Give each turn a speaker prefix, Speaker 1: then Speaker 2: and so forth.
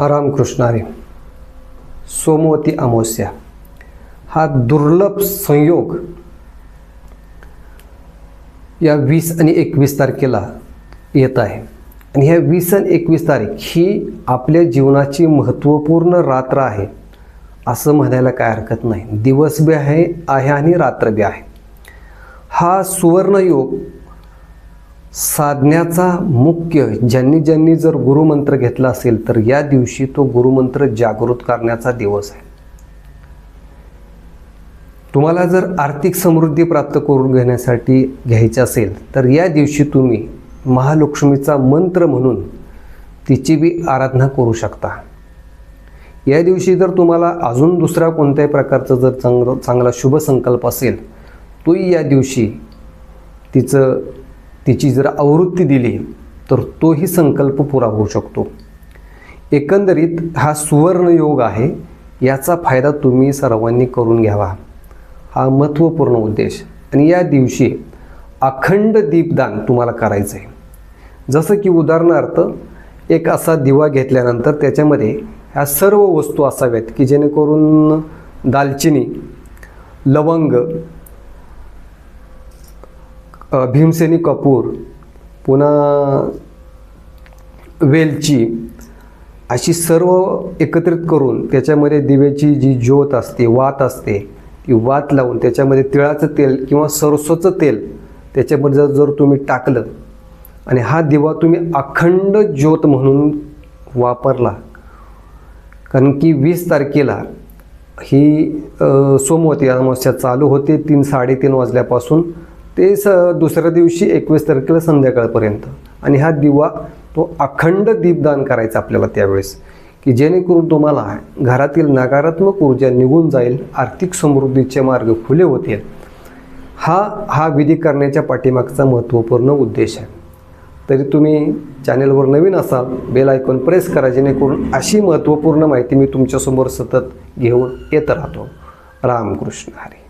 Speaker 1: आराम हरी सोमवती अमावस्या. हा दुर्लभ संयोग या वीस आणि एकवीस तारखेला येत आहे. आणि ह्या वीस आणि एकवीस तारीख ही आपल्या जीवनाची महत्त्वपूर्ण रात्र आहे असं म्हणायला काय हरकत नाही. दिवस बी आहे आहे आणि रात्र बी आहे. हा सुवर्णयोग साधण्याचा मुख्य ज्यांनी ज्यांनी जर गुरुमंत्र घेतला असेल तर या दिवशी तो गुरुमंत्र जागृत करण्याचा दिवस आहे. तुम्हाला जर आर्थिक समृद्धी प्राप्त करून घेण्यासाठी घ्यायची असेल तर या दिवशी तुम्ही महालक्ष्मीचा मंत्र म्हणून तिची बी आराधना करू शकता. या दिवशी जर तुम्हाला अजून दुसरा कोणत्याही प्रकारचा जर चांगला चांगला शुभ संकल्प असेल तोही या दिवशी तिचं तिची जर आवृत्ती दिली तर तोही संकल्प पुरा होऊ शकतो. एकंदरीत हा सुवर्णयोग आहे याचा फायदा तुम्ही सर्वांनी करून घ्यावा. हा महत्त्वपूर्ण उद्देश. आणि या दिवशी अखंड दीपदान तुम्हाला करायचं आहे जसं की उदाहरणार्थ एक असा दिवा घेतल्यानंतर त्याच्यामध्ये ह्या सर्व वस्तू असाव्यात की जेणेकरून दालचिनी लवंग भीमसेनी कपूर पुन्हा वेलची अशी सर्व एकत्रित करून त्याच्यामध्ये दिव्याची जी ज्योत असते वात असते ती वात लावून त्याच्यामध्ये तिळाचं तेल किंवा सरसोचं तेल त्याच्यामध्ये जर जर तुम्ही टाकलं आणि हा दिवा तुम्ही अखंड ज्योत म्हणून वापरला कारण की वीस तारखेला ही सोमवती अमावस्या चालू होते तीन साडेतीन वाजल्यापासून. ते स दुसऱ्या दिवशी एकवीस तारखेला संध्याकाळपर्यंत. आणि हा दिवा तो अखंड दीपदान करायचा आपल्याला त्यावेळेस. की जेणेकरून तुम्हाला घरातील नकारात्मक ऊर्जा निघून जाईल आर्थिक समृद्धीचे मार्ग खुले होतील. हा हा विधी करण्याच्या पाठीमागचा महत्त्वपूर्ण उद्देश आहे. तरी तुम्ही चॅनेलवर नवीन असाल बेल आयकॉन प्रेस करा जेणेकरून अशी महत्त्वपूर्ण माहिती मी तुमच्यासमोर सतत घेऊन येत राहतो. रामकृष्ण हरी.